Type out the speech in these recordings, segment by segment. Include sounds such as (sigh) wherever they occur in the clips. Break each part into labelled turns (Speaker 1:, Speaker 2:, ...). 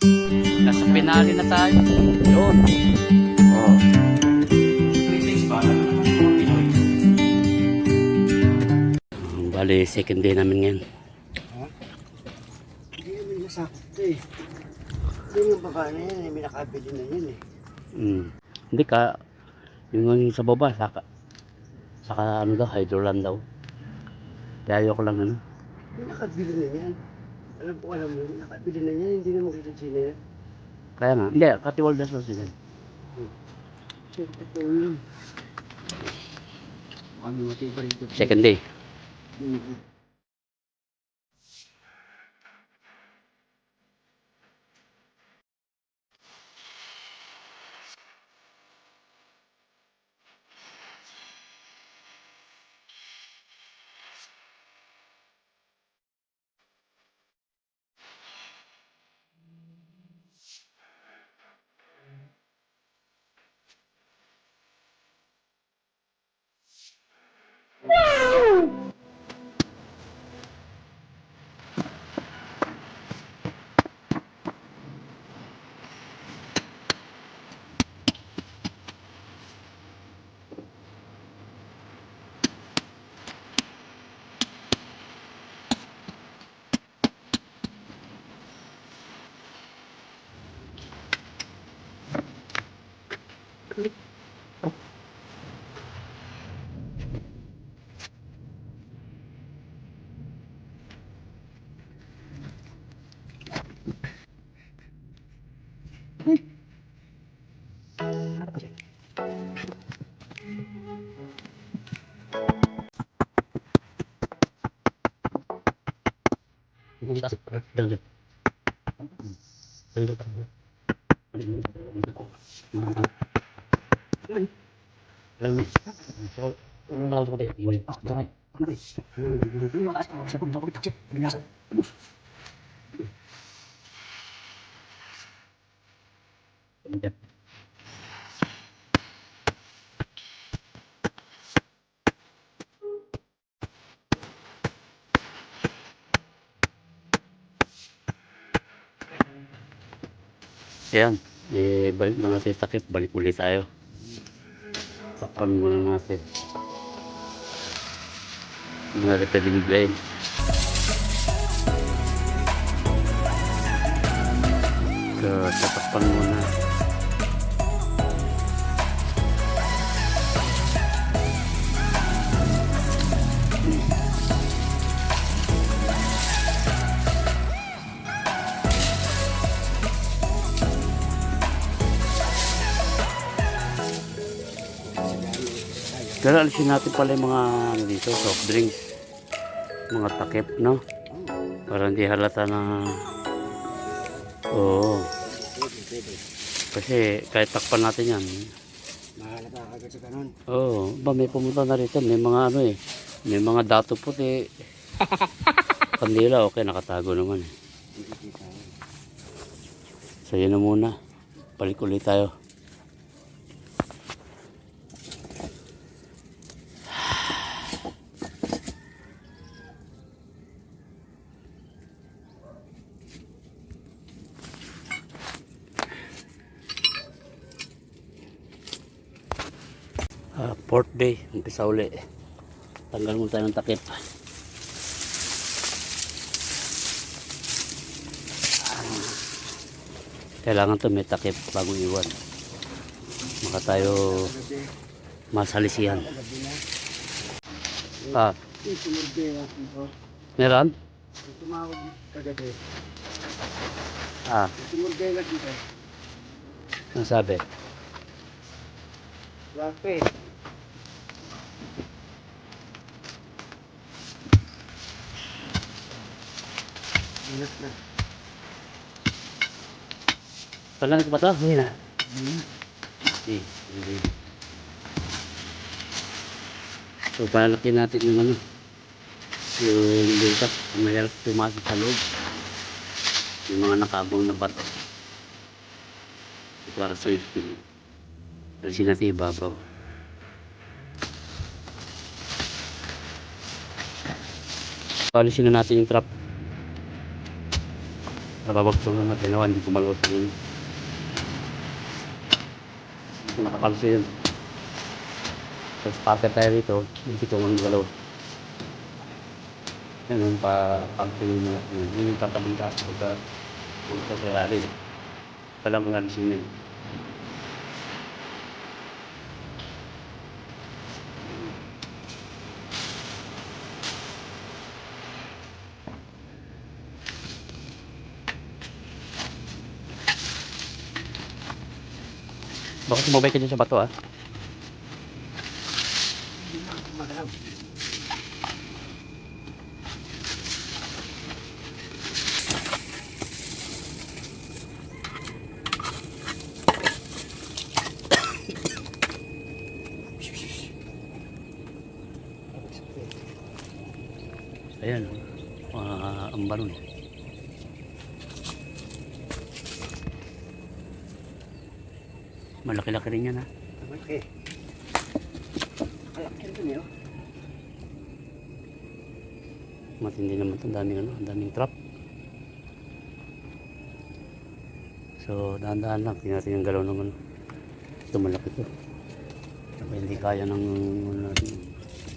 Speaker 1: Nasa pinali na tayo. Yun. Oh. Bali, second day namin ngayon.
Speaker 2: Hindi naman nasakto eh. Hindi yung baba na yan, may nakabili na yan eh.
Speaker 1: Mm. Hindi ka, yung yung sa baba, saka, saka ano daw, hydrolan daw. Kaya ayoko lang ano.
Speaker 2: May nakabili na yan. Alam ko alam mo, nakabili na yan, hindi na makita sila yan.
Speaker 1: Kaya nga, hindi, katiwaldas lang sila.
Speaker 2: Siyempre ito yun. Kami matibay rito.
Speaker 1: Second day.
Speaker 2: Mhm.
Speaker 1: Ayan, eh, balik na natin sa takip, balik ulit tayo. Takpan muna natin. Mga repetitive So, tatakpan muna. Pero alisin natin pala yung mga ano dito, soft drinks. Mga takip, no? Para hindi halata na... Oo. Kasi kahit takpan natin yan.
Speaker 2: Mahalata ka sa ganun.
Speaker 1: Oo. ba may pumunta na rito. May mga ano eh. May mga dato puti. (laughs) Kandila, okay. Nakatago naman eh. So yun na muna. Balik ulit tayo. Ah, fourth day, umpisa uli. Tanggal muna tayo ng takip. Kailangan to may takip bago iwan. Maka tayo masalisihan. Ah, meron?
Speaker 2: Tumawag kagabi.
Speaker 1: Ah,
Speaker 2: Yung tumurbe na dito.
Speaker 1: ang sabi?
Speaker 2: Rape. Ingat na.
Speaker 1: Ko ba ito? Hindi na. Hindi. Hindi. So, palaki natin yung ano. Yung butas. Mahirap tumasok sa loob. Yung mga nakabong na bato. Para sa ito. Kasi natin ibabaw. Alisin na natin yung trap. Nababagtong na natin. Nawa, hindi gumalaw sa. Nakapalso yun. So, starter tayo rito. Hindi ko mang galaw. Yan yung pa pagpili na. Yun yung tatabing ka. Pagka punta sa lalim. Walang mga alisin Baka sumabay ka dyan sa bato ah. Ayan, mga ambaron. Malaki-laki rin yan ha.
Speaker 2: Malaki. Malaki ito niyo.
Speaker 1: Matindi naman ito. Ang daming ano, ang daming trap. So, dahan-dahan lang. Tingnan natin yung galaw ng ano. Ito malaki ito. Saka hindi kaya ng ano natin.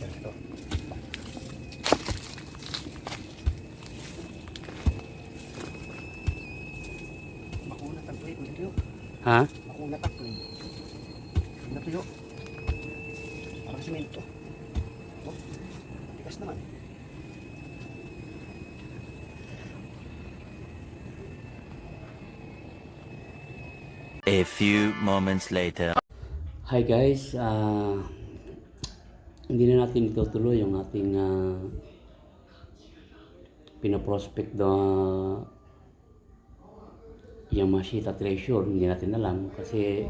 Speaker 2: Ito. Makunat ang.
Speaker 1: Ha?
Speaker 2: Makunat ang tuloy. Ano tuyo? Parang simento. Oh, tigas naman.
Speaker 3: A few moments later.
Speaker 1: Hi guys, ah hindi na natin itutuloy yung ating uh, pinaprospect na Yamashita Treasure. Hindi natin alam kasi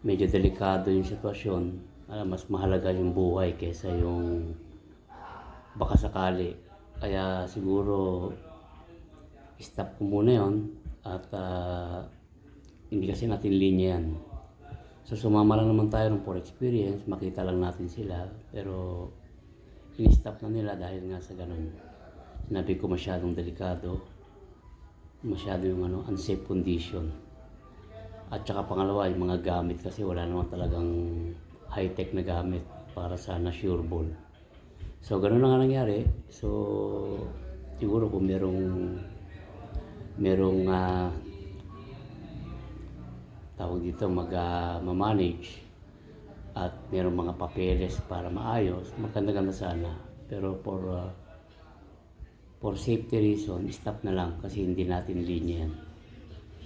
Speaker 1: medyo delikado yung sitwasyon. Ah, mas mahalaga yung buhay kaysa yung baka sakali. Kaya siguro stop ko muna yon at ah, hindi kasi natin linya yan. So sumama lang naman tayo ng for experience, makita lang natin sila. Pero in-stop na nila dahil nga sa ganun. Sinabi ko masyadong delikado, masyado yung ano, unsafe condition. At saka pangalawa, yung mga gamit kasi wala naman talagang high-tech na gamit para sa na sure ball. So ganun na nga nangyari. So siguro kung merong merong ah, tawag dito mag ah, at merong mga papeles para maayos, maganda-ganda sana. Pero for ah, for safety reason, stop na lang kasi hindi natin linya yan.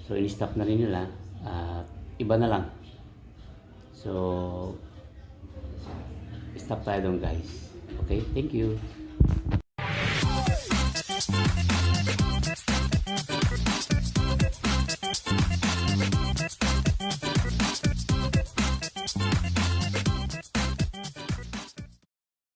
Speaker 1: So, in-stop na rin nila at iba na lang. So stop tayo doon guys. Okay? Thank you.